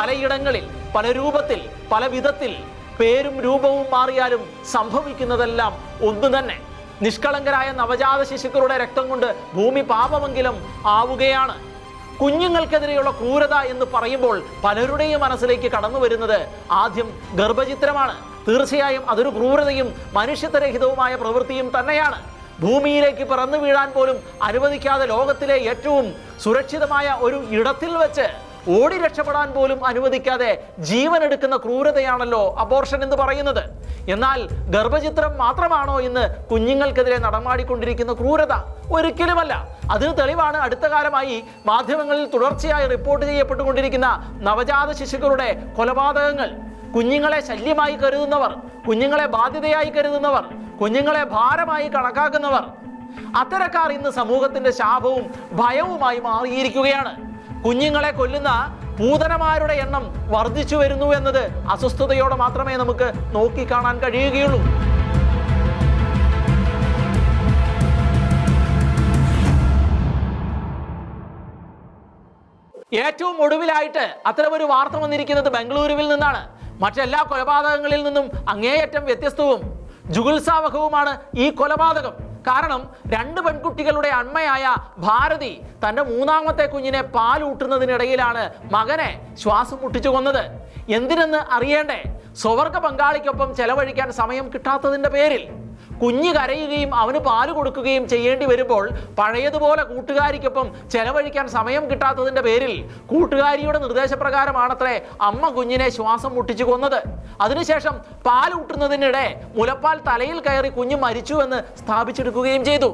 പലയിടങ്ങളിൽ പല രൂപത്തിൽ പല വിധത്തിൽ പേരും രൂപവും മാറിയാലും സംഭവിക്കുന്നതെല്ലാം ഒന്നു തന്നെ. നിഷ്കളങ്കരായ നവജാത ശിശുക്കളുടെ രക്തം കൊണ്ട് ഭൂമി പാപമെങ്കിലും ആവുകയാണ്. കുഞ്ഞുങ്ങൾക്കെതിരെയുള്ള ക്രൂരത എന്ന് പറയുമ്പോൾ പലരുടെയും മനസ്സിലേക്ക് കടന്നു വരുന്നത് ആദ്യം ഗർഭചിത്രമാണ്. തീർച്ചയായും അതൊരു ക്രൂരതയും മനുഷ്യത്വരഹിതവുമായ പ്രവൃത്തിയും തന്നെയാണ്. ഭൂമിയിലേക്ക് പിറന്നു വീഴാൻ പോലും അനുവദിക്കാതെ ലോകത്തിലെ ഏറ്റവും സുരക്ഷിതമായ ഒരു ഇടത്തിൽ വെച്ച് ഓടി രക്ഷപ്പെടാൻ പോലും അനുവദിക്കാതെ ജീവൻ എടുക്കുന്ന ക്രൂരതയാണല്ലോ അബോർഷൻ എന്ന് പറയുന്നത്. എന്നാൽ ഗർഭചിത്രം മാത്രമാണോ ഇന്ന് കുഞ്ഞുങ്ങൾക്കെതിരെ നടമാടിക്കൊണ്ടിരിക്കുന്ന ക്രൂരത? ഒരിക്കലുമല്ല. അതിന് തെളിവാണ് അടുത്ത കാലമായി മാധ്യമങ്ങളിൽ തുടർച്ചയായി റിപ്പോർട്ട് ചെയ്യപ്പെട്ടുകൊണ്ടിരിക്കുന്ന നവജാത ശിശുക്കളുടെ കൊലപാതകങ്ങൾ. കുഞ്ഞുങ്ങളെ ശല്യമായി കരുതുന്നവർ കുഞ്ഞുങ്ങളെ ബാധ്യതയായി കരുതുന്നവർ കുഞ്ഞുങ്ങളെ ഭാരമായി കണക്കാക്കുന്നവർ. അത്തരക്കാർ ഇന്ന് സമൂഹത്തിന്റെ ശാപവും ഭയവുമായി മാറിയിരിക്കുകയാണ്. കുഞ്ഞുങ്ങളെ കൊല്ലുന്ന പൂതനമാരുടെ എണ്ണം വർദ്ധിച്ചു വരുന്നു എന്നത് അസ്വസ്ഥതയോടെ മാത്രമേ നമുക്ക് നോക്കിക്കാണാൻ കഴിയുകയുള്ളൂ. ഏറ്റവും ഒടുവിലായിട്ട് അത്തരമൊരു വാർത്ത വന്നിരിക്കുന്നത് ബംഗളൂരുവിൽ നിന്നാണ്. മറ്റെല്ലാ കൊലപാതകങ്ങളിൽ നിന്നും അങ്ങേയറ്റം വ്യത്യസ്തവും ജുഗുത്സാവഹവുമാണ് ഈ കൊലപാതകം. കാരണം രണ്ട് പെൺകുട്ടികളുടെ അമ്മയായ ഭാരതി തന്റെ മൂന്നാമത്തെ കുഞ്ഞിനെ പാലൂട്ടുന്നതിനിടയിലാണ് മകനെ ശ്വാസം മുട്ടിച്ചു കൊന്നത്. എന്തിനെന്ന് അറിയേണ്ടേ? സ്വവർഗ പങ്കാളിക്കൊപ്പം ചെലവഴിക്കാൻ സമയം കിട്ടാത്തതിന്റെ പേരിൽ. കുഞ്ഞ് കരയുകയും അവന് പാൽ കൊടുക്കുകയും ചെയ്യേണ്ടി വരുമ്പോൾ പഴയതുപോലെ കൂട്ടുകാരിക്കൊപ്പം ചെലവഴിക്കാൻ സമയം കിട്ടാത്തതിന്റെ പേരിൽ കൂട്ടുകാരിയുടെ നിർദ്ദേശപ്രകാരമാണത്രേ അമ്മ കുഞ്ഞിനെ ശ്വാസം മുട്ടിച്ചു കൊന്നത്. അതിനുശേഷം പാൽ ഊട്ടുന്നതിനിടെ മുലപ്പാൽ തലയിൽ കയറി കുഞ്ഞ് മരിച്ചു എന്ന് സ്ഥാപിച്ചെടുക്കുകയും ചെയ്തു.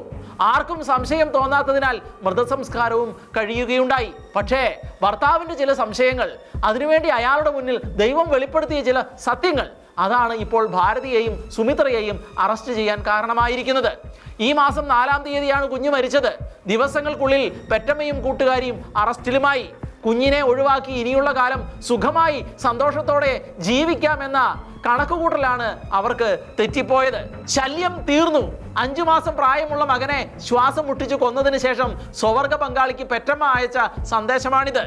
ആർക്കും സംശയം തോന്നാത്തതിനാൽ മൃതസംസ്കാരവും കഴിയുകയുണ്ടായി. പക്ഷേ ഭർത്താവിന്റെ ചില സംശയങ്ങൾ അതിനുവേണ്ടി അയാളുടെ മുന്നിൽ ദൈവം വെളിപ്പെടുത്തിയ ചില സത്യങ്ങൾ അതാണ് ഇപ്പോൾ ഭാരതിയെയും സുമിത്രയെയും അറസ്റ്റ് ചെയ്യാൻ കാരണമായിരിക്കുന്നത്. ഈ മാസം നാലാം തീയതിയാണ് കുഞ്ഞു മരിച്ചത്. ദിവസങ്ങൾക്കുള്ളിൽ പെറ്റമ്മയും കൂട്ടുകാരിയും അറസ്റ്റിലുമായി. കുഞ്ഞിനെ ഒഴിവാക്കി ഇനിയുള്ള കാലം സുഖമായി സന്തോഷത്തോടെ ജീവിക്കാമെന്ന കണക്കുകൂട്ടലാണ് അവർക്ക് തെറ്റിപ്പോയത്. ശല്യം തീർന്നു. അഞ്ചു മാസം പ്രായമുള്ള മകനെ ശ്വാസം മുട്ടിച്ചു കൊന്നതിന് ശേഷം സ്വവർഗ പങ്കാളിക്ക് പെറ്റമ്മ അയച്ച സന്ദേശമാണിത്.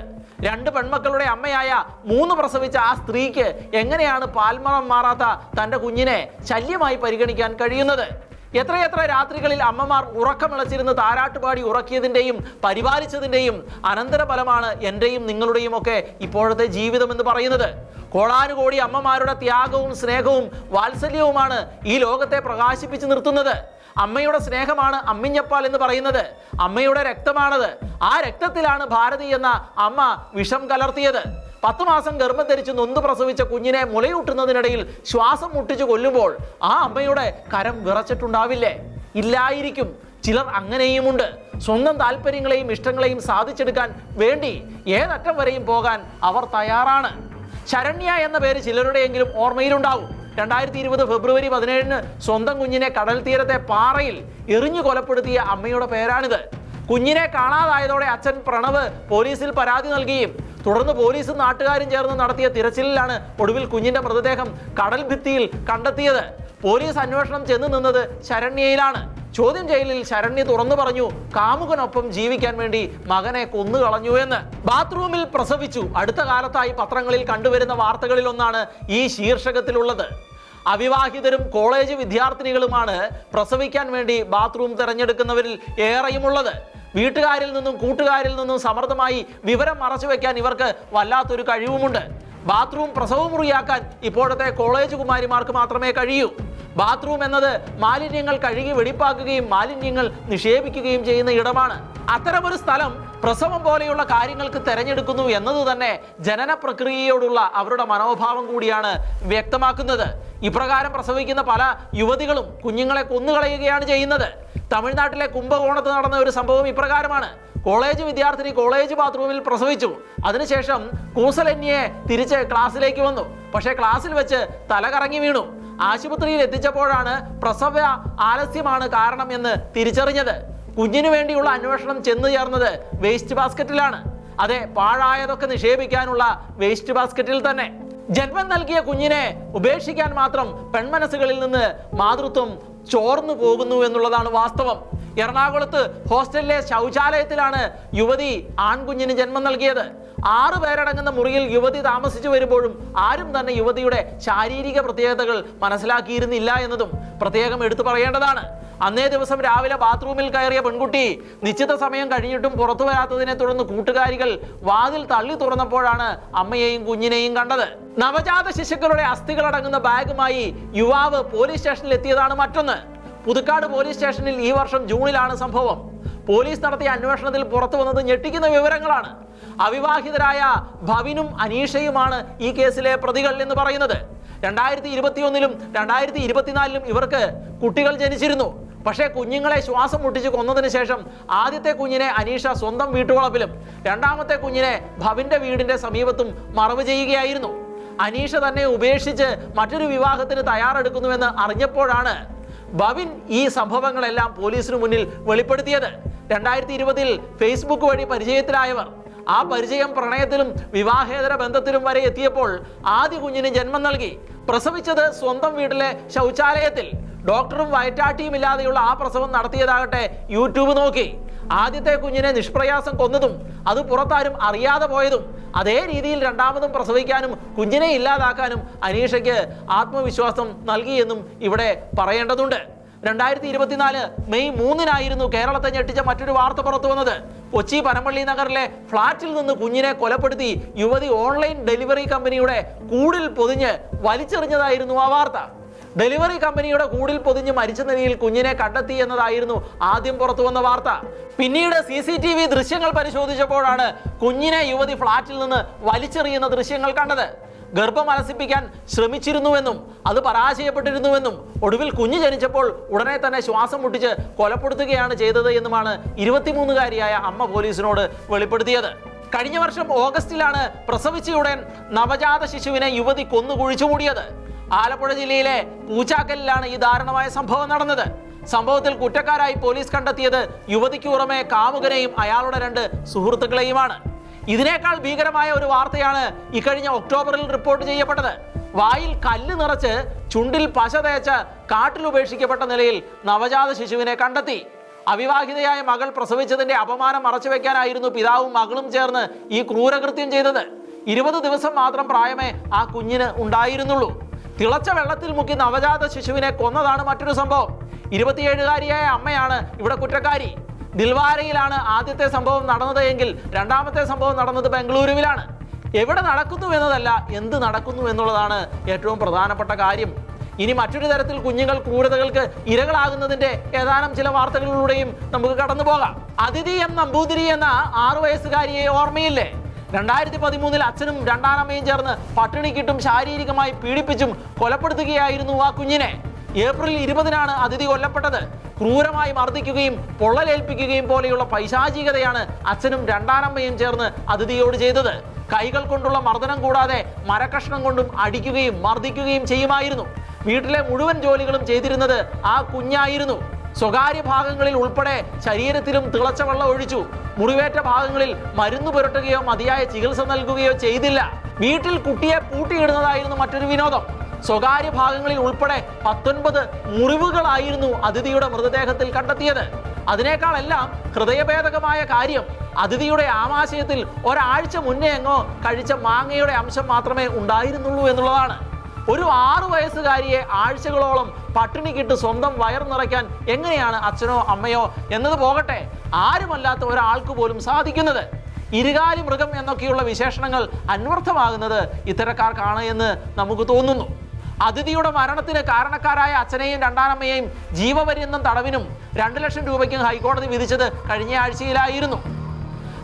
രണ്ട് പെൺമക്കളുടെ അമ്മയായ മൂന്ന് പ്രസവിച്ച ആ സ്ത്രീക്ക് എങ്ങനെയാണ് പാൽമണം മാറാത്ത തന്റെ കുഞ്ഞിനെ ശല്യമായി പരിഗണിക്കാൻ കഴിയുന്നത്? എത്രയെത്ര രാത്രികളിൽ അമ്മമാർ ഉറക്കമിളച്ചിരുന്ന് താരാട്ടുപാടി ഉറക്കിയതിന്റെയും പരിപാലിച്ചതിന്റെയും അനന്തരഫലമാണ് എന്റെയും നിങ്ങളുടെയും ഒക്കെ ഇപ്പോഴത്തെ ജീവിതം എന്ന് പറയുന്നത്. കോടാനുകോടി അമ്മമാരുടെ ത്യാഗവും സ്നേഹവും വാത്സല്യവുമാണ് ഈ ലോകത്തെ പ്രകാശിപ്പിച്ചു നിർത്തുന്നത്. അമ്മയുടെ സ്നേഹമാണ് അമ്മിഞ്ഞപ്പാൽ എന്ന് പറയുന്നത്. അമ്മയുടെ രക്തമാണത്. ആ രക്തത്തിലാണ് ഭാരതി എന്ന അമ്മ വിഷം കലർത്തിയത്. പത്ത് മാസം ഗർഭം ധരിച്ച് നൊന്ത് പ്രസവിച്ച കുഞ്ഞിനെ മുലയൂട്ടുന്നതിനിടയിൽ ശ്വാസം മുട്ടിച്ചു കൊല്ലുമ്പോൾ ആ അമ്മയുടെ കരം വിറച്ചിട്ടുണ്ടാവില്ലേ? ഇല്ലായിരിക്കും. ചിലർ അങ്ങനെയുമുണ്ട്. സ്വന്തം താല്പര്യങ്ങളെയും ഇഷ്ടങ്ങളെയും സാധിച്ചെടുക്കാൻ വേണ്ടി ഏതറ്റം വരെയും പോകാൻ അവർ തയ്യാറാണ്. ശരണ്യ എന്ന പേര് ചിലരുടെയെങ്കിലും ഓർമ്മയിലുണ്ടാവും. രണ്ടായിരത്തി ഇരുപത് ഫെബ്രുവരി പതിനേഴിന് സ്വന്തം കുഞ്ഞിനെ കടൽ തീരത്തെ പാറയിൽ എറിഞ്ഞു കൊലപ്പെടുത്തിയ അമ്മയുടെ പേരാണിത്. കുഞ്ഞിനെ കാണാതായതോടെ അച്ഛൻ പ്രണവ് പോലീസിൽ പരാതി നൽകുകയും തുടർന്ന് പോലീസും നാട്ടുകാരും ചേർന്ന് നടത്തിയ തിരച്ചിലിലാണ് ഒടുവിൽ കുഞ്ഞിന്റെ മൃതദേഹം കടൽ ഭിത്തിയിൽ കണ്ടെത്തിയത്. പോലീസ് അന്വേഷണം ചെന്ന് നിന്നത് ശരണ്യയിലാണ്. ചോദ്യം ചെയ്യലിൽ ശരണ്യ തുറന്നു പറഞ്ഞു കാമുകനൊപ്പം ജീവിക്കാൻ വേണ്ടി മകനെ കൊന്നുകളഞ്ഞു എന്ന്. ബാത്റൂമിൽ പ്രസവിച്ചു. അടുത്ത കാലത്തായി പത്രങ്ങളിൽ കണ്ടുവരുന്ന വാർത്തകളിൽ ഒന്നാണ് ഈ ശീർഷകത്തിലുള്ളത്. അവിവാഹിതരും കോളേജ് വിദ്യാർത്ഥിനികളുമാണ് പ്രസവിക്കാൻ വേണ്ടി ബാത്റൂം തിരഞ്ഞെടുക്കുന്നവരിൽ ഏറെയുമുള്ളത്. വീട്ടുകാരിൽ നിന്നും കൂട്ടുകാരിൽ നിന്നും സമർത്ഥമായി വിവരം മറച്ചു വെക്കാൻ ഇവർക്ക് വല്ലാത്തൊരു കഴിവുമുണ്ട്. ബാത്റൂം പ്രസവ മുറിയാക്കാൻ ഇപ്പോഴത്തെ കോളേജ് കുമാരിമാർക്ക് മാത്രമേ കഴിയൂ. ബാത്റൂം എന്നത് മാലിന്യങ്ങൾ കഴുകി വെടിപ്പാക്കുകയും മാലിന്യങ്ങൾ നിക്ഷേപിക്കുകയും ചെയ്യുന്ന ഇടമാണ്. അത്തരമൊരു സ്ഥലം പ്രസവം പോലെയുള്ള കാര്യങ്ങൾക്ക് തെരഞ്ഞെടുക്കുന്നു എന്നത് തന്നെ ജനന പ്രക്രിയയോടുള്ള അവരുടെ മനോഭാവം കൂടിയാണ് വ്യക്തമാക്കുന്നത്. ഇപ്രകാരം പ്രസവിക്കുന്ന പല യുവതികളും കുഞ്ഞുങ്ങളെ കൊന്നുകളയുകയാണ് ചെയ്യുന്നത്. തമിഴ്നാട്ടിലെ കുംഭകോണത്ത് നടന്ന ഒരു സംഭവം ഇപ്രകാരമാണ്. കോളേജ് വിദ്യാർത്ഥിനി കോളേജ് ബാത്റൂമിൽ പ്രസവിച്ചു. അതിനുശേഷം കൂസലന്യെ തിരിച്ച് ക്ലാസ്സിലേക്ക് വന്നു. പക്ഷേ ക്ലാസ്സിൽ വെച്ച് തലകറങ്ങി വീണു. ആശുപത്രിയിൽ എത്തിച്ചപ്പോഴാണ് പ്രസവ ആലസ്യമാണ് കാരണം എന്ന് തിരിച്ചറിഞ്ഞത്. കുഞ്ഞിനു വേണ്ടിയുള്ള അന്വേഷണം ചെന്നു ചേർന്നത് വേസ്റ്റ് ബാസ്ക്കറ്റിലാണ്. അതെ പാഴായതൊക്കെ നിക്ഷേപിക്കാനുള്ള വേസ്റ്റ് ബാസ്ക്കറ്റിൽ തന്നെ. ജന്മം നൽകിയ കുഞ്ഞിനെ ഉപേക്ഷിക്കാൻ മാത്രം പെൺമനസ്സുകളിൽ നിന്ന് മാതൃത്വം ചോർന്നു പോകുന്നു എന്നുള്ളതാണ് വാസ്തവം. എറണാകുളത്ത് ഹോസ്റ്റലിലെ ശൗചാലയത്തിലാണ് യുവതി ആൺകുഞ്ഞിന് ജന്മം നൽകിയത്. ആറ് പേരടങ്ങുന്ന മുറിയിൽ യുവതി താമസിച്ചു വരുമ്പോഴും ആരും തന്നെ യുവതിയുടെ ശാരീരിക പ്രത്യേകതകൾ മനസ്സിലാക്കിയിരുന്നില്ല എന്നതും പ്രത്യേകം എടുത്തു പറയേണ്ടതാണ്. അന്നേ ദിവസം രാവിലെ ബാത്റൂമിൽ കയറിയ പെൺകുട്ടി നിശ്ചിത സമയം കഴിഞ്ഞിട്ടും പുറത്തു വരാത്തതിനെ തുടർന്ന് കൂട്ടുകാരികൾ വാതിൽ തള്ളി തുറന്നപ്പോഴാണ് അമ്മയെയും കുഞ്ഞിനെയും കണ്ടത്. നവജാത ശിശുക്കളുടെ അസ്ഥികളടങ്ങുന്ന ബാഗുമായി യുവാവ് പോലീസ് സ്റ്റേഷനിൽ എത്തിയതാണ് മറ്റൊന്ന്. പുതുക്കാട് പോലീസ് സ്റ്റേഷനിൽ ഈ വർഷം ജൂണിലാണ് സംഭവം. പോലീസ് നടത്തിയ അന്വേഷണത്തിൽ പുറത്തു വന്നത് ഞെട്ടിക്കുന്ന വിവരങ്ങളാണ്. അവിവാഹിതരായ ഭവിനും അനീഷയുമാണ് ഈ കേസിലെ പ്രതികൾ എന്ന് പറയുന്നത്. രണ്ടായിരത്തി ഇരുപത്തിയൊന്നിലും രണ്ടായിരത്തി ഇരുപത്തിനാലിലും ഇവർക്ക് കുട്ടികൾ ജനിച്ചിരുന്നു. പക്ഷേ കുഞ്ഞുങ്ങളെ ശ്വാസം മുട്ടിച്ച് കൊന്നതിന് ശേഷം ആദ്യത്തെ കുഞ്ഞിനെ അനീഷ സ്വന്തം വീട്ടുവളപ്പിലും രണ്ടാമത്തെ കുഞ്ഞിനെ ഭവിന്റെ വീടിന്റെ സമീപത്തും മറവ് ചെയ്യുകയായിരുന്നു. അനീഷ തന്നെ ഉപേക്ഷിച്ച് മറ്റൊരു വിവാഹത്തിന് തയ്യാറെടുക്കുന്നുവെന്ന് അറിഞ്ഞപ്പോഴാണ് ഭവിൻ ഈ സംഭവങ്ങളെല്ലാം പോലീസിനു മുന്നിൽ വെളിപ്പെടുത്തിയത്. രണ്ടായിരത്തി ഇരുപതിൽ ഫേസ്ബുക്ക് വഴി പരിചയത്തിലായവർ. ആ പരിചയം പ്രണയത്തിലും വിവാഹേതര ബന്ധത്തിലും വരെ എത്തിയപ്പോൾ ആദ്യ കുഞ്ഞിന് ജന്മം നൽകി. പ്രസവിച്ചത് സ്വന്തം വീട്ടിലെ ശൗചാലയത്തിൽ. ഡോക്ടറും വയറ്റാട്ടിയും ഇല്ലാതെയുള്ള ആ പ്രസവം നടത്തിയതാകട്ടെ യൂട്യൂബ് നോക്കി. ആദ്യത്തെ കുഞ്ഞിനെ നിഷ്പ്രയാസം കൊന്നതും അത് പുറത്താരും അറിയാതെ പോയതും അതേ രീതിയിൽ രണ്ടാമതും പ്രസവിക്കാനും കുഞ്ഞിനെ ഇല്ലാതാക്കാനും അനീഷയ്ക്ക് ആത്മവിശ്വാസം നൽകിയെന്നും ഇവിടെ പറയേണ്ടതുണ്ട്. രണ്ടായിരത്തി ഇരുപത്തിനാല് മെയ് മൂന്നിനായിരുന്നു കേരളത്തെ ഞെട്ടിച്ച മറ്റൊരു വാർത്ത പുറത്തു വന്നത്. കൊച്ചി പനമ്പള്ളി നഗറിലെ ഫ്ളാറ്റിൽ നിന്ന് കുഞ്ഞിനെ കൊലപ്പെടുത്തി യുവതി ഓൺലൈൻ ഡെലിവറി കമ്പനിയുടെ കൂടിൽ പൊതിഞ്ഞ് വലിച്ചെറിഞ്ഞതായിരുന്നു ആ വാർത്ത. ഡെലിവറി കമ്പനിയുടെ കൂടിൽ പൊതിഞ്ഞ് മരിച്ച നിലയിൽ കുഞ്ഞിനെ കണ്ടെത്തി എന്നതായിരുന്നു ആദ്യം പുറത്തു വന്ന വാർത്ത. പിന്നീട് സി സി ടി വി ദൃശ്യങ്ങൾ പരിശോധിച്ചപ്പോഴാണ് കുഞ്ഞിനെ യുവതി ഫ്ളാറ്റിൽ നിന്ന് വലിച്ചെറിയുന്ന ദൃശ്യങ്ങൾ കണ്ടത്. ഗർഭം അലസിപ്പിക്കാൻ ശ്രമിച്ചിരുന്നുവെന്നും അത് പരാജയപ്പെട്ടിരുന്നുവെന്നും ഒടുവിൽ കുഞ്ഞു ജനിച്ചപ്പോൾ ഉടനെ തന്നെ ശ്വാസം മുട്ടിച്ച് കൊലപ്പെടുത്തുകയാണ് ചെയ്തത് എന്നുമാണ് ഇരുപത്തിമൂന്നുകാരിയായ അമ്മ പോലീസിനോട് വെളിപ്പെടുത്തിയത്. കഴിഞ്ഞ വർഷം ഓഗസ്റ്റിലാണ് പ്രസവിച്ചയുടൻ നവജാത ശിശുവിനെ യുവതി കൊന്നു കുഴിച്ചുമൂടിയത്. ആലപ്പുഴ ജില്ലയിലെ പൂച്ചാക്കലിലാണ് ഈ ദാരുണമായ സംഭവം നടന്നത്. സംഭവത്തിൽ കുറ്റക്കാരായി പോലീസ് കണ്ടെത്തിയത് യുവതിക്ക് പുറമെ കാമുകനെയും അയാളുടെ രണ്ട് സുഹൃത്തുക്കളെയുമാണ്. ഇതിനേക്കാൾ ഭീകരമായ ഒരു വാർത്തയാണ് ഇക്കഴിഞ്ഞ ഒക്ടോബറിൽ റിപ്പോർട്ട് ചെയ്യപ്പെട്ടത്. വായിൽ കല്ല് നിറച്ച് ചുണ്ടിൽ പശ തേച്ച് കാട്ടിൽ ഉപേക്ഷിക്കപ്പെട്ട നിലയിൽ നവജാത ശിശുവിനെ കണ്ടെത്തി. അവിവാഹിതയായ മകൾ പ്രസവിച്ചതിന്റെ അപമാനം മറച്ചുവെക്കാനായിരുന്നു പിതാവും മകളും ചേർന്ന് ഈ ക്രൂരകൃത്യം ചെയ്തത്. ഇരുപത് ദിവസം മാത്രം പ്രായമേ ആ കുഞ്ഞിന് ഉണ്ടായിരുന്നുള്ളൂ. തിളച്ച വെള്ളത്തിൽ മുക്കി നവജാത ശിശുവിനെ കൊന്നതാണ് മറ്റൊരു സംഭവം. ഇരുപത്തിയേഴുകാരിയായ അമ്മയാണ് ഇവിടെ കുറ്റക്കാരി. ദിൽവാരയിലാണ് ആദ്യത്തെ സംഭവം നടന്നത് എങ്കിൽ രണ്ടാമത്തെ സംഭവം നടന്നത് ബംഗളൂരുവിലാണ്. എവിടെ നടക്കുന്നു എന്നതല്ല എന്ത് നടക്കുന്നു എന്നുള്ളതാണ് ഏറ്റവും പ്രധാനപ്പെട്ട കാര്യം. ഇനി മറ്റൊരു തരത്തിൽ കുഞ്ഞുങ്ങൾ ക്രൂരതകൾക്ക് ഇരകളാകുന്നതിന്റെ ഏതാനും ചില വാർത്തകളിലൂടെയും നമുക്ക് കടന്നു പോകാം. അതിഥി എം നമ്പൂതിരി എന്ന ആറു വയസ്സുകാരിയെ ഓർമ്മയില്ലേ? രണ്ടായിരത്തി പതിമൂന്നിൽ അച്ഛനും രണ്ടാനമ്മയും ചേർന്ന് പട്ടിണിക്കിട്ടും ശാരീരികമായി പീഡിപ്പിച്ചും കൊലപ്പെടുത്തുകയായിരുന്നു ആ കുഞ്ഞിനെ. ഏപ്രിൽ ഇരുപതിനാണ് അതിഥി കൊല്ലപ്പെട്ടത്. ക്രൂരമായി മർദ്ദിക്കുകയും പൊള്ളലേൽപ്പിക്കുകയും പോലെയുള്ള പൈശാചികതയാണ് അച്ഛനും രണ്ടാനമ്മയും ചേർന്ന് അതിഥിയോട് ചെയ്തത്. കൈകൾ കൊണ്ടുള്ള മർദ്ദനം കൂടാതെ മരക്കഷ്ണം കൊണ്ടും അടിക്കുകയും മർദ്ദിക്കുകയും ചെയ്യുമായിരുന്നു. വീട്ടിലെ മുഴുവൻ ജോലികളും ചെയ്തിരുന്നത് ആ കുഞ്ഞായിരുന്നു. സ്വകാര്യ ഭാഗങ്ങളിൽ ഉൾപ്പെടെ ശരീരത്തിലും തിളച്ച വെള്ളം ഒഴിച്ചു. മുറിവേറ്റ ഭാഗങ്ങളിൽ മരുന്ന് പുരട്ടുകയോ മതിയായ ചികിത്സ നൽകുകയോ ചെയ്തില്ല. വീട്ടിൽ കുട്ടിയെ പൂട്ടിയിടുന്നതായിരുന്നു മറ്റൊരു വിനോദം. സ്വകാര്യ ഭാഗങ്ങളിൽ ഉൾപ്പെടെ പത്തൊൻപത് മുറിവുകളായിരുന്നു അതിഥിയുടെ മൃതദേഹത്തിൽ കണ്ടെത്തിയത്. അതിനേക്കാളെല്ലാം ഹൃദയഭേദകമായ കാര്യം അതിഥിയുടെ ആമാശയത്തിൽ ഒരാഴ്ച മുന്നേ എങ്ങോ കഴിച്ച മാങ്ങയുടെ അംശം മാത്രമേ ഉണ്ടായിരുന്നുള്ളൂ എന്നുള്ളതാണ്. ഒരു ആറു വയസ്സുകാരിയെ ആഴ്ചകളോളം പട്ടിണി കിട്ട് സ്വന്തം വയർ നിറയ്ക്കാൻ എങ്ങനെയാണ് അച്ഛനോ അമ്മയോ എന്നത് പോകട്ടെ? ആരുമല്ലാത്ത ഒരാൾക്ക് പോലും സാധിക്കുന്നത്. ഇരുകാലി മൃഗം എന്നൊക്കെയുള്ള വിശേഷണങ്ങൾ അന്വർത്ഥമാകുന്നത് ഇത്തരക്കാർക്കാണ് എന്ന് നമുക്ക് തോന്നുന്നു. അതിഥിയുടെ മരണത്തിന് കാരണക്കാരായ അച്ഛനെയും രണ്ടാനമ്മയെയും ജീവപര്യന്തം തടവിനും രണ്ട് ലക്ഷം രൂപയ്ക്കും ഹൈക്കോടതി വിധിച്ചത് കഴിഞ്ഞ ആഴ്ചയിലായിരുന്നു.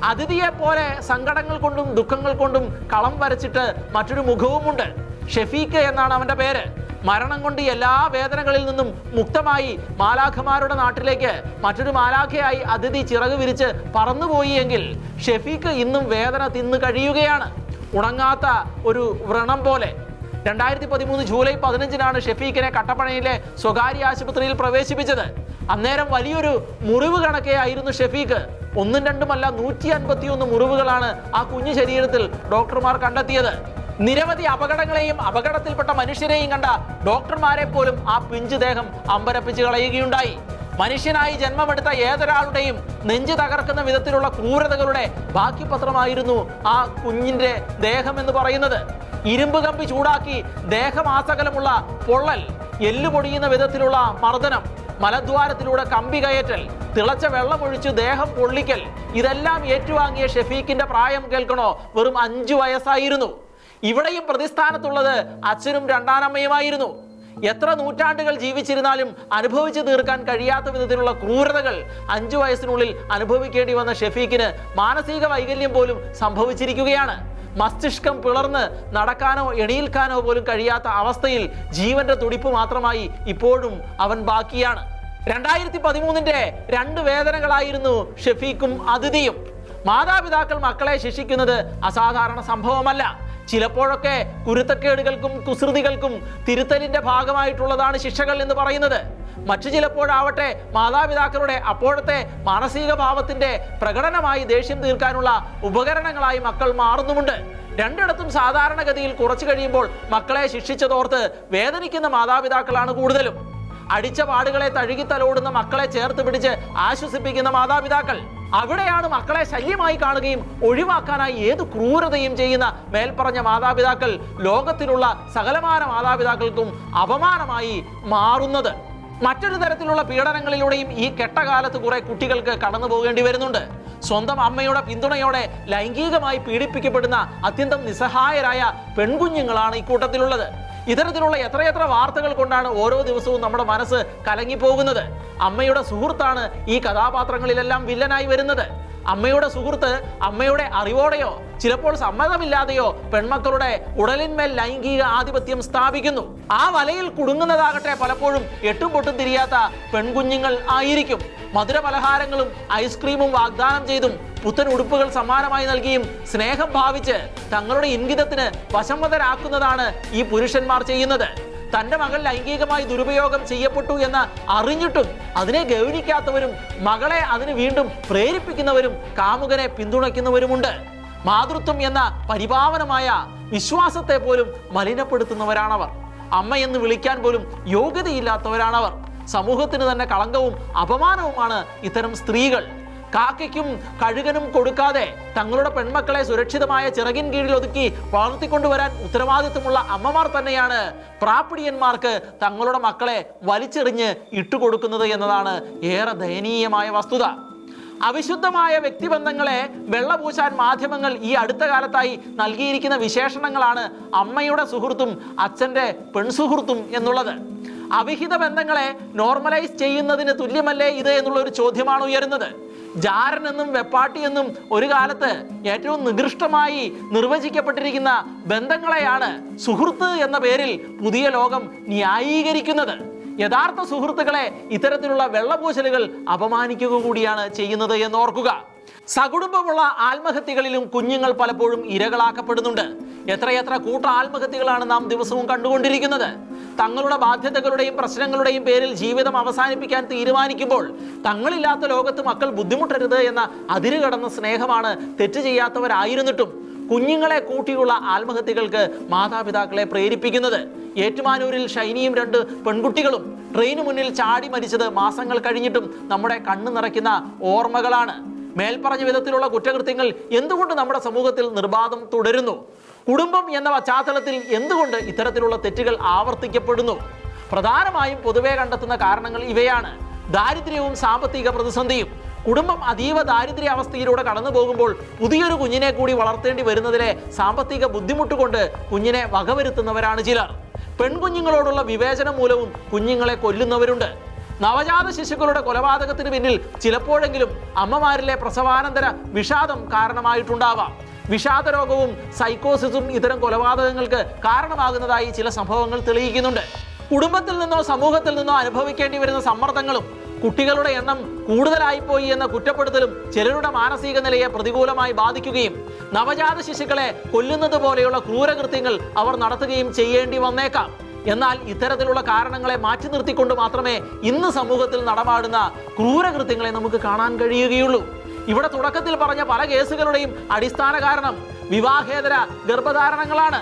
അതിഥിയെ പോലെ സങ്കടങ്ങൾ കൊണ്ടും ദുഃഖങ്ങൾ കൊണ്ടും കളം വരച്ചിട്ട് മറ്റൊരു മുഖവുമുണ്ട്. ഷെഫീഖ് എന്നാണ് അവന്റെ പേര്. മരണം കൊണ്ട് എല്ലാ വേദനകളിൽ നിന്നും മുക്തമായി മാലാഖമാരുടെ നാട്ടിലേക്ക് മറ്റൊരു മാലാഖയായി അതിഥി ചിറക് വിരിച്ച് പറന്നുപോയി എങ്കിൽ ഷെഫീഖ് ഇന്നും വേദന തിന്നു കഴിയുകയാണ്. ഉണങ്ങാത്ത ഒരു വ്രണം പോലെ. രണ്ടായിരത്തി പതിമൂന്ന് ജൂലൈ പതിനഞ്ചിനാണ് ഷെഫീഖിനെ കട്ടപ്പനയിലെ സ്വകാര്യ ആശുപത്രിയിൽ പ്രവേശിപ്പിച്ചത്. അന്നേരം വലിയൊരു മുറിവ് കണക്കെ ആയിരുന്നു ഷെഫീഖ്. ഒന്നും രണ്ടുമല്ല നൂറ്റി അൻപത്തിയൊന്ന് മുറിവുകളാണ് ആ കുഞ്ഞു ശരീരത്തിൽ ഡോക്ടർമാർ കണ്ടെത്തിയത്. നിരവധി അപകടങ്ങളെയും അപകടത്തിൽപ്പെട്ട മനുഷ്യരെയും കണ്ട ഡോക്ടർമാരെ പോലും ആ പിഞ്ചു ദേഹം അമ്പരപ്പിച്ച് കളയുകയുണ്ടായി. മനുഷ്യനായി ജന്മമെടുത്ത ഏതൊരാളുടെയും നെഞ്ചു തകർക്കുന്ന വിധത്തിലുള്ള ക്രൂരതകളുടെ ബാക്കിപത്രമായിരുന്നു ആ കുഞ്ഞിന്റെ ദേഹം എന്ന് പറയുന്നത്. ഇരുമ്പ് കമ്പി ചൂടാക്കി ദേഹമാസകലമുള്ള പൊള്ളൽ എല്ല് പൊടിയുന്ന വിധത്തിലുള്ള മർദ്ദനം മലദ്വാരത്തിലൂടെ കമ്പി കയറ്റൽ തിളച്ച വെള്ളമൊഴിച്ച് ദേഹം പൊള്ളിക്കൽ ഇതെല്ലാം ഏറ്റുവാങ്ങിയ ഷെഫീഖിന്റെ പ്രായം കേൾക്കണോ? വെറും അഞ്ചു വയസ്സായിരുന്നു. ഇവിടെയും പ്രതിസ്ഥാനത്തുള്ളത് അച്ഛനും രണ്ടാനമ്മയുമായിരുന്നു. എത്ര നൂറ്റാണ്ടുകൾ ജീവിച്ചിരുന്നാലും അനുഭവിച്ചു തീർക്കാൻ കഴിയാത്ത വിധത്തിലുള്ള ക്രൂരതകൾ അഞ്ചു വയസ്സിനുള്ളിൽ അനുഭവിക്കേണ്ടി വന്ന ഷെഫീഖിന് മാനസിക വൈകല്യം പോലും സംഭവിച്ചിരിക്കുകയാണ്. മസ്തിഷ്കം പിളർന്ന് നടക്കാനോ എണീൽക്കാനോ പോലും കഴിയാത്ത അവസ്ഥയിൽ ജീവന്റെ തുടിപ്പ് മാത്രമായി ഇപ്പോഴും അവൻ ബാക്കിയാണ്. രണ്ടായിരത്തി പതിമൂന്നിന്റെ രണ്ട് വേദനകളായിരുന്നു ഷെഫീഖും അതിഥിയും. മാതാപിതാക്കൾ മക്കളെ ശിക്ഷിക്കുന്നത് അസാധാരണ സംഭവമല്ല. ചിലപ്പോഴൊക്കെ കുരുത്തക്കേടുകൾക്കും കുസൃതികൾക്കും തിരുത്തലിന്റെ ഭാഗമായിട്ടുള്ളതാണ് ശിക്ഷകൾ എന്ന് പറയുന്നത്. മറ്റു ചിലപ്പോഴാവട്ടെ മാതാപിതാക്കളുടെ അപ്പോഴത്തെ മാനസിക ഭാവത്തിന്റെ പ്രകടനമായി ദേഷ്യം തീർക്കാനുള്ള ഉപകരണങ്ങളായി മക്കൾ മാറുന്നുമുണ്ട്. രണ്ടിടത്തും സാധാരണഗതിയിൽ കുറച്ചു കഴിയുമ്പോൾ മക്കളെ ശിക്ഷിച്ചതോർത്ത് വേദനിക്കുന്ന മാതാപിതാക്കളാണ് കൂടുതലും. അടിച്ച പാടുകളെ തഴുകി തലോടുന്ന മക്കളെ ചേർത്ത് പിടിച്ച് ആശ്വസിപ്പിക്കുന്ന മാതാപിതാക്കൾ. അവിടെയാണ് മക്കളെ ശല്യമായി കാണുകയും ഒഴിവാക്കാനായി ഏത് ക്രൂരതയും ചെയ്യുന്ന മേൽപ്പറഞ്ഞ മാതാപിതാക്കൾ ലോകത്തിലുള്ള സകലമാന മാതാപിതാക്കൾക്കും അപമാനമായി മാറുന്നത്. മറ്റൊരു തരത്തിലുള്ള പീഡനങ്ങളിലൂടെയും ഈ കെട്ടകാലത്ത് കുറെ കുട്ടികൾക്ക് കടന്നു പോകേണ്ടി വരുന്നുണ്ട്. സ്വന്തം അമ്മയുടെ പിന്തുണയോടെ ലൈംഗികമായി പീഡിപ്പിക്കപ്പെടുന്ന അത്യന്തം നിസ്സഹായരായ പെൺകുഞ്ഞുങ്ങളാണ് ഇക്കൂട്ടത്തിലുള്ളത് ഇത്തരത്തിലുള്ള എത്രയെത്ര വാർത്തകൾ കൊണ്ടാണ് ഓരോ ദിവസവും നമ്മുടെ മനസ്സ് കലങ്ങിപ്പോകുന്നത്? അമ്മയുടെ സുഹൃത്താണ് ഈ കഥാപാത്രങ്ങളിലെല്ലാം വില്ലനായി വരുന്നത്. അമ്മയുടെ സുഹൃത്ത് അമ്മയുടെ അറിവോടെയോ ചിലപ്പോൾ സമ്മതമില്ലാതെയോ പെൺമക്കളുടെ ഉടലിന്മേൽ ലൈംഗിക ആധിപത്യം സ്ഥാപിക്കുന്നു. ആ വലയിൽ കുടുങ്ങുന്നതാകട്ടെ പലപ്പോഴും എട്ടും പൊട്ടും തിരിയാത്ത പെൺകുഞ്ഞുങ്ങൾ ആയിരിക്കും. മധുര പലഹാരങ്ങളും ഐസ്ക്രീമും വാഗ്ദാനം ചെയ്തും പുത്തൻ ഉടുപ്പുകൾ സമ്മാനമായി നൽകിയും സ്നേഹം ഭാവിച്ച് തങ്ങളുടെ ഇൻഗിതത്തിന് വശംവതരാക്കുന്നതാണ് ഈ പുരുഷന്മാർ ചെയ്യുന്നത്. തന്റെ മകൾ ലൈംഗികമായി ദുരുപയോഗം ചെയ്യപ്പെട്ടു എന്ന് അറിഞ്ഞിട്ടും അതിനെ ഗൗനിക്കാത്തവരും മകളെ അതിന് വീണ്ടും പ്രേരിപ്പിക്കുന്നവരും കാമുകനെ പിന്തുണയ്ക്കുന്നവരുമുണ്ട്. മാതൃത്വം എന്ന പരിപാവനമായ വിശ്വാസത്തെ പോലും മലിനപ്പെടുത്തുന്നവരാണവർ. അമ്മ എന്ന് വിളിക്കാൻ പോലും യോഗ്യതയില്ലാത്തവരാണവർ. സമൂഹത്തിന് തന്നെ കളങ്കവും അപമാനവുമാണ് ഇത്തരം സ്ത്രീകൾ. കാക്കയ്ക്കും കഴുകനും കൊടുക്കാതെ തങ്ങളുടെ പെൺമക്കളെ സുരക്ഷിതമായ ചിറകിൻ കീഴിൽ ഒതുക്കി വളർത്തിക്കൊണ്ടുവരാൻ ഉത്തരവാദിത്വമുള്ള അമ്മമാർ തന്നെയാണ് പ്രാപ്പിടിയന്മാർക്ക് തങ്ങളുടെ മക്കളെ വലിച്ചെറിഞ്ഞ് ഇട്ടുകൊടുക്കുന്നത് എന്നതാണ് ഏറെ ദയനീയമായ വസ്തുത. അവിശുദ്ധമായ വ്യക്തിബന്ധങ്ങളെ വെള്ളപൂശാൻ മാധ്യമങ്ങൾ ഈ അടുത്ത കാലത്തായി നൽകിയിരിക്കുന്ന വിശേഷണങ്ങളാണ് അമ്മയുടെ സുഹൃത്തും അച്ഛന്റെ പെൺസുഹൃത്തും എന്നുള്ളത്. അവിഹിത ബന്ധങ്ങളെ നോർമലൈസ് ചെയ്യുന്നതിന് തുല്യമല്ലേ ഇത് എന്നുള്ള ഒരു ചോദ്യമാണ് ഉയരുന്നത്. ജാരൻ എന്നും വെപ്പാട്ടി എന്നും ഒരു കാലത്ത് ഏറ്റവും നികൃഷ്ടമായി നിർവചിക്കപ്പെട്ടിരിക്കുന്ന ബന്ധങ്ങളെയാണ് സുഹൃത്ത് എന്ന പേരിൽ പുതിയ ലോകം ന്യായീകരിക്കുന്നത്. യഥാർത്ഥ സുഹൃത്തുക്കളെ ഇത്തരത്തിലുള്ള വെള്ളപൂശലുകൾ അപമാനിക്കുക കൂടിയാണ് ചെയ്യുന്നത് എന്ന് ഓർക്കുക. സകുടുംബമുള്ള ആത്മഹത്യകളിലും കുഞ്ഞുങ്ങൾ പലപ്പോഴും ഇരകളാക്കപ്പെടുന്നുണ്ട്. എത്രയെത്ര കൂട്ട ആത്മഹത്യകളാണ് നാം ദിവസവും കണ്ടുകൊണ്ടിരിക്കുന്നത്. തങ്ങളുടെ ബാധ്യതകളുടെയും പ്രശ്നങ്ങളുടെയും പേരിൽ ജീവിതം അവസാനിപ്പിക്കാൻ തീരുമാനിക്കുമ്പോൾ തങ്ങളില്ലാത്ത ലോകത്ത് മക്കൾ ബുദ്ധിമുട്ടരുത് എന്ന അതിര് കടന്ന സ്നേഹമാണ് തെറ്റ് ചെയ്യാത്തവരായിരുന്നിട്ടും കുഞ്ഞുങ്ങളെ കൂട്ടിയുള്ള ആത്മഹത്യകൾക്ക് മാതാപിതാക്കളെ പ്രേരിപ്പിക്കുന്നത്. ഏറ്റുമാനൂരിൽ ഷൈനിയും രണ്ട് പെൺകുട്ടികളും ട്രെയിന് മുന്നിൽ ചാടി മരിച്ചത് മാസങ്ങൾ കഴിഞ്ഞിട്ടും നമ്മുടെ കണ്ണു നിറയ്ക്കുന്ന ഓർമ്മകളാണ്. മേൽപ്പറഞ്ഞ വിധത്തിലുള്ള കുറ്റകൃത്യങ്ങൾ എന്തുകൊണ്ട് നമ്മുടെ സമൂഹത്തിൽ നിർബാധം തുടരുന്നു? കുടുംബം എന്ന പശ്ചാത്തലത്തിൽ എന്തുകൊണ്ട് ഇത്തരത്തിലുള്ള തെറ്റുകൾ ആവർത്തിക്കപ്പെടുന്നു? പ്രധാനമായും പൊതുവെ കണ്ടെത്തുന്ന കാരണങ്ങൾ ഇവയാണ്. ദാരിദ്ര്യവും സാമ്പത്തിക പ്രതിസന്ധിയും. കുടുംബം അതീവ ദാരിദ്ര്യ അവസ്ഥയിലൂടെ കടന്നു പോകുമ്പോൾ പുതിയൊരു കുഞ്ഞിനെ കൂടി വളർത്തേണ്ടി വരുന്നതിലെ സാമ്പത്തിക ബുദ്ധിമുട്ട് കൊണ്ട് കുഞ്ഞിനെ വകവരുത്തുന്നവരാണ് ചിലർ. പെൺകുഞ്ഞുങ്ങളോടുള്ള വിവേചനം മൂലവും കുഞ്ഞുങ്ങളെ കൊല്ലുന്നവരുണ്ട്. നവജാത ശിശുക്കളുടെ കൊലപാതകത്തിന് പിന്നിൽ ചിലപ്പോഴെങ്കിലും അമ്മമാരിലെ പ്രസവാനന്തര വിഷാദം കാരണമായിട്ടുണ്ടാവാം. വിഷാദ രോഗവും സൈക്കോസിസും ഇത്തരം കൊലപാതകങ്ങൾക്ക് കാരണമാകുന്നതായി ചില സംഭവങ്ങൾ തെളിയിക്കുന്നുണ്ട്. കുടുംബത്തിൽ നിന്നോ സമൂഹത്തിൽ നിന്നോ അനുഭവിക്കേണ്ടി വരുന്ന സമ്മർദ്ദങ്ങളും കുട്ടികളുടെ എണ്ണം കൂടുതലായിപ്പോയി എന്ന കുറ്റപ്പെടുത്തലും ചിലരുടെ മാനസിക നിലയെ പ്രതികൂലമായി ബാധിക്കുകയും നവജാത ശിശുക്കളെ കൊല്ലുന്നത് പോലെയുള്ള ക്രൂരകൃത്യങ്ങൾ അവർ നടത്തുകയും ചെയ്യേണ്ടി വന്നേക്കാം. എന്നാൽ ഇത്തരത്തിലുള്ള കാരണങ്ങളെ മാറ്റി നിർത്തിക്കൊണ്ട് മാത്രമേ ഇന്ന് സമൂഹത്തിൽ നടമാടുന്ന ക്രൂരകൃത്യങ്ങളെ നമുക്ക് കാണാൻ കഴിയുകയുള്ളൂ. ഇവിടെ തുടക്കത്തിൽ പറഞ്ഞ പല കേസുകളുടെയും അടിസ്ഥാന കാരണം വിവാഹേതര ഗർഭധാരണങ്ങളാണ്.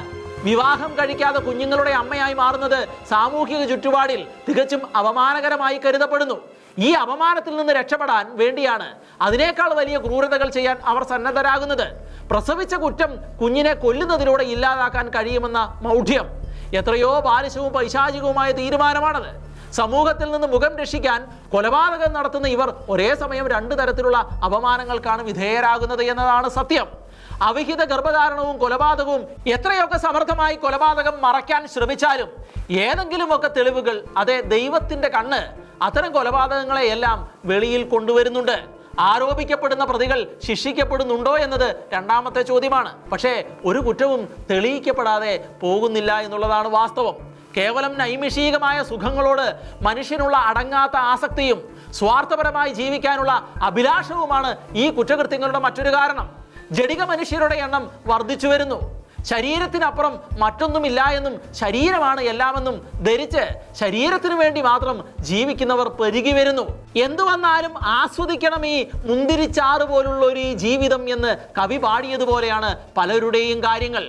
വിവാഹം കഴിക്കാതെ കുഞ്ഞുങ്ങളുടെ അമ്മയായി മാറുന്നത് സാമൂഹിക ചുറ്റുപാടിൽ തികച്ചും അപമാനകരമായി കരുതപ്പെടുന്നു. ഈ അപമാനത്തിൽ നിന്ന് രക്ഷപ്പെടാൻ വേണ്ടിയാണ് അതിനേക്കാൾ വലിയ ക്രൂരതകൾ ചെയ്യാൻ അവർ സന്നദ്ധരാകുന്നത്. പ്രസവിച്ച കുറ്റം കുഞ്ഞിനെ കൊല്ലുന്നതിലൂടെ ഇല്ലാതാക്കാൻ കഴിയുമെന്ന മൗഢ്യം. എത്രയോ ബാലിശവും പൈശാചികവുമായ തീരുമാനമാണത്. സമൂഹത്തിൽ നിന്ന് മുഖം രക്ഷിക്കാൻ കൊലപാതകം നടത്തുന്ന ഇവർ ഒരേ സമയം രണ്ട് തരത്തിലുള്ള അപമാനങ്ങൾക്കാണ് വിധേയരാകുന്നത് എന്നതാണ് സത്യം. അവിഹിത ഗർഭധാരണവും കൊലപാതകവും എത്രയൊക്കെ സമർത്ഥമായി കൊലപാതകം മറയ്ക്കാൻ ശ്രമിച്ചാലും ഏതെങ്കിലുമൊക്കെ തെളിവുകൾ അതെ ദൈവത്തിന്റെ കണ്ണ് അത്തരം കൊലപാതകങ്ങളെ എല്ലാം വെളിയിൽ കൊണ്ടുവരുന്നുണ്ട്. ആരോപിക്കപ്പെടുന്ന പ്രതികൾ ശിക്ഷിക്കപ്പെടുന്നുണ്ടോ എന്നത് രണ്ടാമത്തെ ചോദ്യമാണ്. പക്ഷേ ഒരു കുറ്റവും തെളിയിക്കപ്പെടാതെ പോകുന്നില്ല എന്നുള്ളതാണ് വാസ്തവം. കേവലം നൈമിഷികമായ സുഖങ്ങളോട് മനുഷ്യനുള്ള അടങ്ങാത്ത ആസക്തിയും സ്വാർത്ഥപരമായി ജീവിക്കാനുള്ള അഭിലാഷവുമാണ് ഈ കുറ്റകൃത്യങ്ങളുടെ മറ്റൊരു കാരണം. ജടിക മനുഷ്യരുടെ എണ്ണം വർദ്ധിച്ചു വരുന്നു. ശരീരത്തിനപ്പുറം മറ്റൊന്നുമില്ല എന്നും ശരീരമാണ് എല്ലാമെന്നും ധരിച്ച് ശരീരത്തിനു വേണ്ടി മാത്രം ജീവിക്കുന്നവർ പെരുകി വരുന്നു. എന്തു വന്നാലും ആസ്വദിക്കണം ഈ മുന്തിരിച്ചാറ് പോലുള്ള ഒരു ജീവിതം എന്ന് കവി പാടിയതുപോലെയാണ് പലരുടെയും കാര്യങ്ങൾ.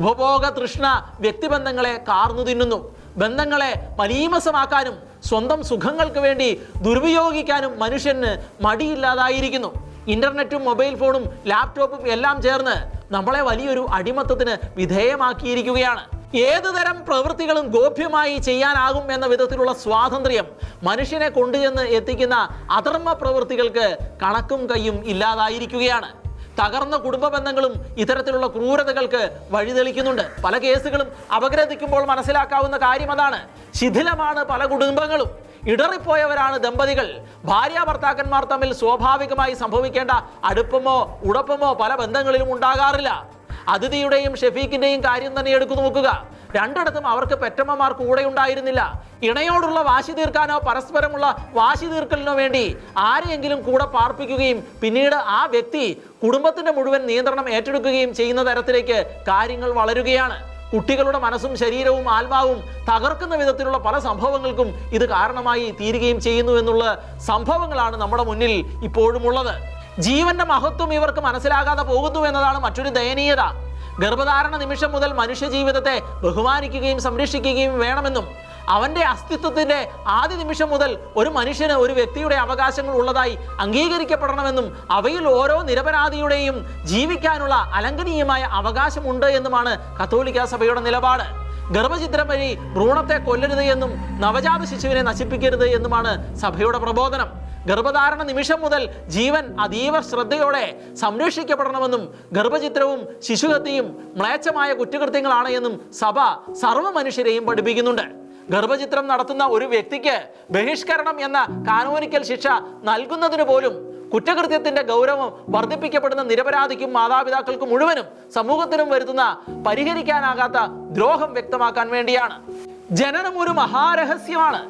ഉപഭോഗ തൃഷ്ണ വ്യക്തിബന്ധങ്ങളെ കാർന്നു തിന്നുന്നു. ബന്ധങ്ങളെ മലീമസമാക്കാനും സ്വന്തം സുഖങ്ങൾക്ക് വേണ്ടി ദുർവിയോഗിക്കാനും മനുഷ്യന് മടിയില്ലാതായിരിക്കുന്നു. ഇന്റർനെറ്റും മൊബൈൽ ഫോണും ലാപ്ടോപ്പും എല്ലാം ചേർന്ന് നമ്മളെ വലിയൊരു അടിമത്തത്തിന് വിധേയമാക്കിയിരിക്കുകയാണ്. ഏതുതരം പ്രവൃത്തികളും ഗോപ്യമായി ചെയ്യാനാകും എന്ന വിധത്തിലുള്ള സ്വാതന്ത്ര്യം മനുഷ്യനെ കൊണ്ടുചെന്ന് എത്തിക്കുന്ന അധർമ്മ പ്രവൃത്തികൾക്ക് കണക്കും കൈയും ഇല്ലാതായിരിക്കുകയാണ്. തകർന്ന കുടുംബ ബന്ധങ്ങളും ഇത്തരത്തിലുള്ള ക്രൂരതകൾക്ക് വഴിതെളിക്കുന്നുണ്ട്. പല കേസുകളും അപഗ്രഥിക്കുമ്പോൾ മനസ്സിലാക്കാവുന്ന കാര്യം അതാണ്. ശിഥിലമാണ് പല കുടുംബങ്ങളും. ഇടറിപ്പോയവരാണ് ദമ്പതികൾ. ഭാര്യ ഭർത്താക്കന്മാർ തമ്മിൽ സ്വാഭാവികമായി സംഭവിക്കേണ്ട അടുപ്പമോ ഉടപ്പമോ പല ബന്ധങ്ങളിലും ഉണ്ടാകാറില്ല. അതിഥിയുടെയും ഷെഫീഖിന്റെയും കാര്യം തന്നെ എടുത്തു നോക്കുക. രണ്ടിടത്തും അവർക്ക് പെറ്റമ്മമാർ കൂടെ ഉണ്ടായിരുന്നില്ല. ഇണയോടുള്ള വാശി തീർക്കാനോ പരസ്പരമുള്ള വാശി തീർക്കലിനോ വേണ്ടി ആരെയെങ്കിലും കൂടെ പാർപ്പിക്കുകയും പിന്നീട് ആ വ്യക്തി കുടുംബത്തിന്റെ മുഴുവൻ നിയന്ത്രണം ഏറ്റെടുക്കുകയും ചെയ്യുന്ന തരത്തിലേക്ക് കാര്യങ്ങൾ വളരുകയാണ്. കുട്ടികളുടെ മനസ്സും ശരീരവും ആത്മാവും തകർക്കുന്ന വിധത്തിലുള്ള പല സംഭവങ്ങൾക്കും ഇത് കാരണമായി തീരുകയും ചെയ്യുന്നു എന്നുള്ള സംഭവങ്ങളാണ് നമ്മുടെ മുന്നിൽ ഇപ്പോഴുമുള്ളത്. ജീവന്റെ മഹത്വം ഇവർക്ക് മനസ്സിലാകാതെ പോകുന്നു എന്നതാണ് മറ്റൊരു ദയനീയത. ഗർഭധാരണ നിമിഷം മുതൽ മനുഷ്യ ജീവിതത്തെ ബഹുമാനിക്കുകയും സംരക്ഷിക്കുകയും വേണമെന്നും അവന്റെ അസ്തിത്വത്തിന്റെ ആദ്യ നിമിഷം മുതൽ ഒരു മനുഷ്യന് ഒരു വ്യക്തിയുടെ അവകാശങ്ങൾ ഉള്ളതായി അംഗീകരിക്കപ്പെടണമെന്നും അവയിൽ ഓരോ നിരപരാധിയുടെയും ജീവിക്കാനുള്ള അലങ്കനീയമായ അവകാശമുണ്ട് എന്നുമാണ് കത്തോലിക്ക സഭയുടെ നിലപാട്. ഗർഭചിത്രം വഴി ഭ്രൂണത്തെ കൊല്ലരുത് എന്നും നവജാത ശിശുവിനെ നശിപ്പിക്കരുത് എന്നുമാണ് സഭയുടെ പ്രബോധനം. ഗർഭധാരണ നിമിഷം മുതൽ ജീവൻ അതീവ ശ്രദ്ധയോടെ സംരക്ഷിക്കപ്പെടണമെന്നും ഗർഭചിത്രവും ശിശുഹത്യയും മ്ലേച്ഛമായ കുറ്റകൃത്യങ്ങളാണ് എന്നും സഭ സർവ മനുഷ്യരെയും പഠിപ്പിക്കുന്നുണ്ട്. ഗർഭചിത്രം നടത്തുന്ന ഒരു വ്യക്തിക്ക് ബഹിഷ്കരണം എന്ന കാനോനിക്കൽ ശിക്ഷ നൽകുന്നതിന് പോലും കുറ്റകൃത്യത്തിന്റെ ഗൗരവം വർദ്ധിപ്പിക്കപ്പെടുന്ന നിരപരാധിക്കും മാതാപിതാക്കൾക്കും മുഴുവനും സമൂഹത്തിനും വരുത്തുന്ന പരിഹരിക്കാനാകാത്ത ദ്രോഹം വ്യക്തമാക്കാൻ വേണ്ടിയാണ്. ജനനം ഒരു മഹാരഹസ്യമാണ്.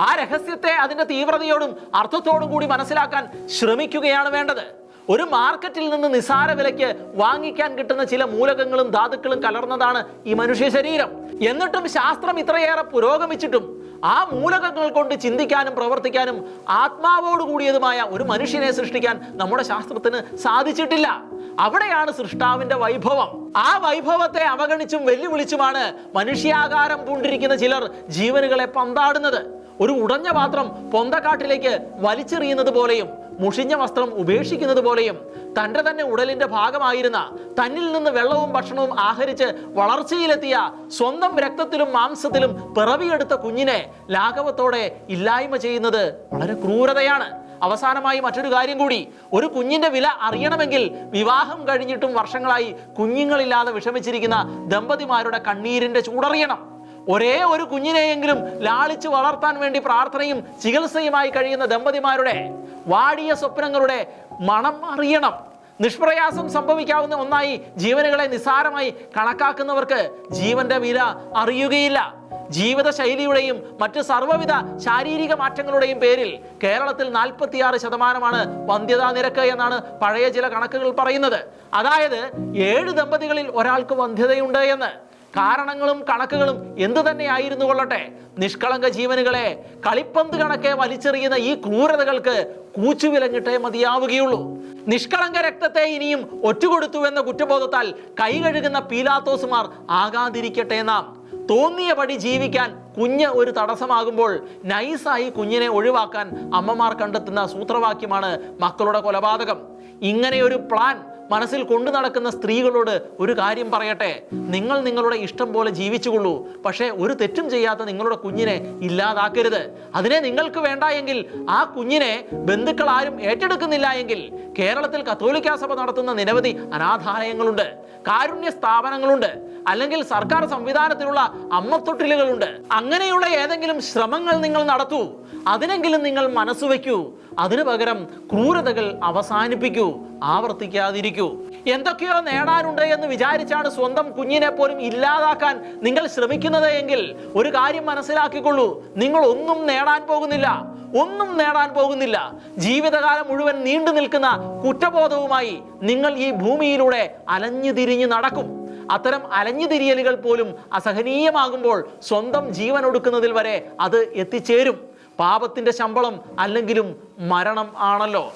ആ രഹസ്യത്തെ അതിന്റെ തീവ്രതയോടും അർത്ഥത്തോടും കൂടി മനസ്സിലാക്കാൻ ശ്രമിക്കുകയാണ് വേണ്ടത്. ഒരു മാർക്കറ്റിൽ നിന്ന് നിസാര വിലയ്ക്ക് വാങ്ങിക്കാൻ കിട്ടുന്ന ചില മൂലകങ്ങളും ധാതുക്കളും കലർന്നതാണ് ഈ മനുഷ്യ ശരീരം. എന്നിട്ടും ശാസ്ത്രം ഇത്രയേറെ പുരോഗമിച്ചിട്ടും ആ മൂലകങ്ങൾ കൊണ്ട് ചിന്തിക്കാനും പ്രവർത്തിക്കാനും ആത്മാവോട് കൂടിയതുമായ ഒരു മനുഷ്യനെ സൃഷ്ടിക്കാൻ നമ്മുടെ ശാസ്ത്രത്തിന് സാധിച്ചിട്ടില്ല. അവിടെയാണ് സൃഷ്ടാവിന്റെ വൈഭവം. ആ വൈഭവത്തെ അവഗണിച്ചും വെല്ലുവിളിച്ചുമാണ് മനുഷ്യാകാരം പൂണ്ടിരിക്കുന്ന ചിലർ ജീവനുകളെ പന്താടുന്നത്. ഒരു ഉടഞ്ഞ പാത്രം പൊന്തക്കാട്ടിലേക്ക് വലിച്ചെറിയുന്നത് പോലെയും മുഷിഞ്ഞ വസ്ത്രം ഉപേക്ഷിക്കുന്നത് പോലെയും തന്റെ തന്നെ ഉടലിന്റെ ഭാഗമായിരുന്ന തന്നിൽ നിന്ന് വെള്ളവും ഭക്ഷണവും ആഹരിച്ച് വളർച്ചയിലെത്തിയ സ്വന്തം രക്തത്തിലും മാംസത്തിലും പിറവിയെടുത്ത കുഞ്ഞിനെ ലാഘവത്തോടെ ഇല്ലായ്മ ചെയ്യുന്നത് വളരെ ക്രൂരതയാണ്. അവസാനമായി മറ്റൊരു കാര്യം കൂടി ഒരു കുഞ്ഞിന്റെ വില അറിയണമെങ്കിൽ വിവാഹം കഴിഞ്ഞിട്ടും വർഷങ്ങളായി കുഞ്ഞുങ്ങളില്ലാതെ വിഷമിച്ചിരിക്കുന്ന ദമ്പതിമാരുടെ കണ്ണീരിന്റെ ചൂടറിയണം. ഒരേ ഒരു കുഞ്ഞിനെയെങ്കിലും ലാളിച്ച് വളർത്താൻ വേണ്ടി പ്രാർത്ഥനയും ചികിത്സയുമായി കഴിയുന്ന ദമ്പതിമാരുടെ വാടിയ സ്വപ്നങ്ങളുടെ മണം അറിയണം. നിഷ്പ്രയാസം സംഭവിക്കാവുന്ന ഒന്നായി ജീവനുകളെ നിസ്സാരമായി കണക്കാക്കുന്നവർക്ക് ജീവന്റെ വില അറിയുകയില്ല. ജീവിതശൈലിയുടെയും മറ്റ് സർവവിധ ശാരീരിക മാറ്റങ്ങളുടെയും പേരിൽ കേരളത്തിൽ നാൽപ്പത്തിയാറ് ശതമാനമാണ് വന്ധ്യതാ നിരക്ക് എന്നാണ് പഴയ ചില കണക്കുകൾ പറയുന്നത്. അതായത് ഏഴ് ദമ്പതികളിൽ ഒരാൾക്ക് വന്ധ്യതയുണ്ട് എന്ന്. കാരണങ്ങളും കണക്കുകളും എന്തു തന്നെയായിരുന്നു കൊള്ളട്ടെ. നിഷ്കളങ്ക ജീവനുകളെ കളിപ്പന്ത് കണക്കെ വലിച്ചെറിയുന്ന ഈ ക്രൂരതകൾക്ക് കൂച്ചുവിലങ്ങിട്ടേ മതിയാവുകയുള്ളൂ. നിഷ്കളങ്ക രക്തത്തെ ഇനിയും ഒറ്റുകൊടുത്തുവെന്ന കുറ്റബോധത്താൽ കൈ കഴുകുന്ന പീലാത്തോസുമാർ ആകാതിരിക്കട്ടെ നാം. തോന്നിയ പടി ജീവിക്കാൻ കുഞ്ഞ് ഒരു തടസ്സമാകുമ്പോൾ നൈസായി കുഞ്ഞിനെ ഒഴിവാക്കാൻ അമ്മമാർ കണ്ടെത്തുന്ന സൂത്രവാക്യമാണ് മക്കളുടെ കൊലപാതകം. ഇങ്ങനെ ഒരു പ്ലാൻ മനസ്സിൽ കൊണ്ടു നടക്കുന്ന സ്ത്രീകളോട് ഒരു കാര്യം പറയട്ടെ. നിങ്ങൾ നിങ്ങളുടെ ഇഷ്ടം പോലെ ജീവിച്ചുകൊള്ളൂ. പക്ഷേ ഒരു തെറ്റും ചെയ്യാത്ത നിങ്ങളുടെ കുഞ്ഞിനെ ഇല്ലാതാക്കരുത്. അതിനെ നിങ്ങൾക്ക് വേണ്ട എങ്കിൽ ആ കുഞ്ഞിനെ ബന്ധുക്കൾ ആരും ഏറ്റെടുക്കുന്നില്ല എങ്കിൽ കേരളത്തിൽ കത്തോലിക്കാ സഭ നടത്തുന്ന നിരവധി അനാഥാലയങ്ങളുണ്ട്. കാരുണ്യ സ്ഥാപനങ്ങളുണ്ട്. അല്ലെങ്കിൽ സർക്കാർ സംവിധാനത്തിലുള്ള അമ്മത്തൊട്ടിലുകളുണ്ട്. അങ്ങനെയുള്ള ഏതെങ്കിലും ശ്രമങ്ങൾ നിങ്ങൾ നടത്തൂ. അതിനെങ്കിലും നിങ്ങൾ മനസ്സ് വയ്ക്കൂ അതിനു പകരം ക്രൂരതകൾ അവസാനിപ്പിക്കൂ. ആവർത്തിക്കാതിരിക്കൂ. എന്തൊക്കെയോ നേടാനുണ്ട് എന്ന് വിചാരിച്ചാണ് സ്വന്തം കുഞ്ഞിനെ പോലും ഇല്ലാതാക്കാൻ നിങ്ങൾ ശ്രമിക്കുന്നത് എങ്കിൽ ഒരു കാര്യം മനസ്സിലാക്കിക്കൊള്ളൂ. നിങ്ങൾ ഒന്നും നേടാൻ പോകുന്നില്ല. ഒന്നും നേടാൻ പോകുന്നില്ല. ജീവിതകാലം മുഴുവൻ നീണ്ടു നിൽക്കുന്ന കുറ്റബോധവുമായി നിങ്ങൾ ഈ ഭൂമിയിലൂടെ അലഞ്ഞു തിരിഞ്ഞു നടക്കും. അത്തരം അലഞ്ഞു തിരിയലുകൾ പോലും അസഹനീയമാകുമ്പോൾ സ്വന്തം ജീവൻ ഒടുക്കുന്നതിൽ വരെ അത് എത്തിച്ചേരും. പാപത്തിന്റെ ശമ്പളം അല്ലെങ്കിലും മരണം ആണല്ലോ.